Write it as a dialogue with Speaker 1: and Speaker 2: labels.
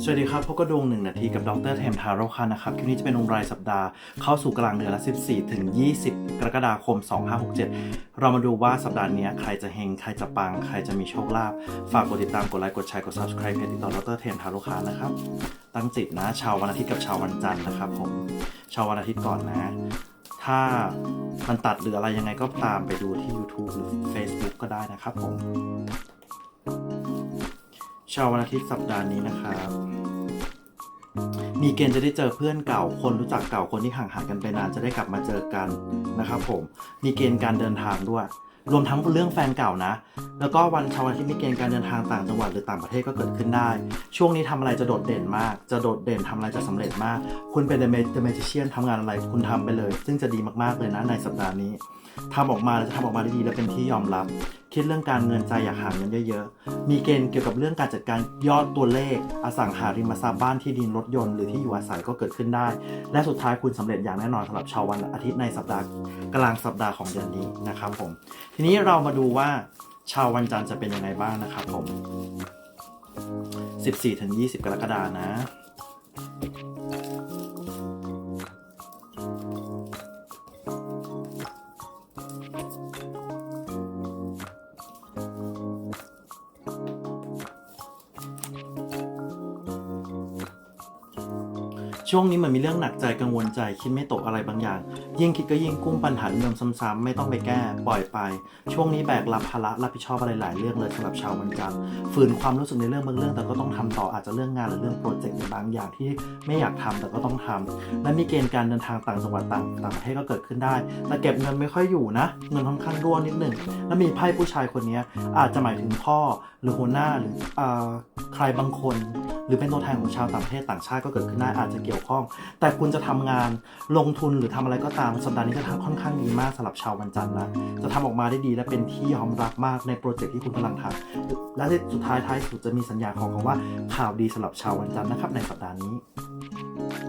Speaker 1: สวัสดีครับพบกับดวงหนึ่งนาทีกับดรเทมทาโร่คันนะครับคลิปนี้จะเป็นดวงรายสัปดาห์เข้าสู่กลางเดือนละ 14 ถึง 20 กรกฎาคม 2567 เรามาดูว่าสัปดาห์นี้ใครจะเฮงใครจะปัง ใครจะมีโชคลาภฝากกดติดตามกดไลค์กดแชร์กด subscribe เพจติดต่อดรเทมทาโร่คันนะครับตั้งจิตนะชาววันอาทิตย์กับชาววันจันทร์นะครับผมชาววันอาทิตย์ก่อนนะ ถ้ามันตัดหรืออะไรยังไงก็ตามไปดูที่ YouTube หรือ Facebook ก็ได้นะครับผม ชาววันอาทิตย์สัปดาห์นี้นะครับมีเกณฑ์จะได้เจอเพื่อนเก่าคนรู้จักเก่าคนที่ห่างหายกันไปนานจะได้กลับมาเจอกันนะครับผมมีเกณฑ์การเดินทางด้วย รวมทั้งเรื่องแฟนเก่านะ แล้วก็วันชาววันอาทิตย์มีเกณฑ์การเดินทางต่างจังหวัดหรือต่างประเทศก็เกิดขึ้นได้ ช่วงนี้ทำอะไรจะโดดเด่นมาก จะโดดเด่นทำอะไรจะสำเร็จมาก คุณเป็น The Ma- The Magician ทำงานอะไรคุณทำไปเลย ซึ่งจะดีมากๆเลยนะในสัปดาห์นี้ทำออกมาจะทำออกมาได้ดีและเป็นที่ยอมรับ คิดเรื่องการเงินใจอยากหาเงินเยอะๆ มีเกณฑ์เกี่ยวกับเรื่องการจัดการยอดตัวเลข อสังหาริมทรัพย์บ้านที่ดินรถยนต์หรือที่อยู่อาศัยก็เกิดขึ้นได้ และสุดท้ายคุณสำเร็จอย่างแน่นอนสำหรับชาววันอาทิตย์ในสัปดาห์กลางสัปดาห์ของเดือนนี้นะครับผม ทีนี้เรามาดูว่าชาววันจันทร์จะเป็นยังไงบ้างนะครับผม 14-20 กรกฎานะ ช่วงนี้มันมีเรื่องหนักใจกังวลใจ คิดไม่ตกอะไรบางอย่าง ยิ่งคิดก็ยิ่งกุ้มปัญหาเดิมซ้ำๆไม่ต้องไปแก้ปล่อยไป ช่วงนี้แบกรับภาระรับผิดชอบอะไรหลายเรื่องเลยสำหรับชาววันจันทร์ฝืนความรู้สึกในเรื่องบางเรื่อง แต่ก็ต้องทำต่ออาจจะเรื่องงานหรือเรื่องโปรเจกต์ในบางอย่างที่ไม่อยากทำแต่ก็ต้องทำและมีเกณฑ์การเดินทางต่างจังหวัดต่างต่างประเทศก็เกิดขึ้นได้ แต่เก็บเงินไม่ค่อยอยู่นะ เงินค่อนข้างร่วนิดหนึ่งแล้วมีไพ่ผู้ชายคนนี้อาจจะหมายถึงพ่อหรือหัวหน้าหรืออ่าใครบางคน หรือเป็นตัวแทนของชาวต่างประเทศต่างชาติก็เกิดขึ้นได้อาจจะเกี่ยวข้อง แต่คุณจะทำงานลงทุนหรือทำอะไรก็ตามสัปดาห์นี้จะทำค่อนข้างดีมากสำหรับชาววันจันทร์นะจะทำออกมาได้ดีและเป็นที่ยอมรับมากในโปรเจกต์ที่คุณกำลังทำและสุดท้ายท้ายสุดจะมีสัญญาณของคำว่าข่าวดีสำหรับชาววันจันทร์นะครับในสัปดาห์นี้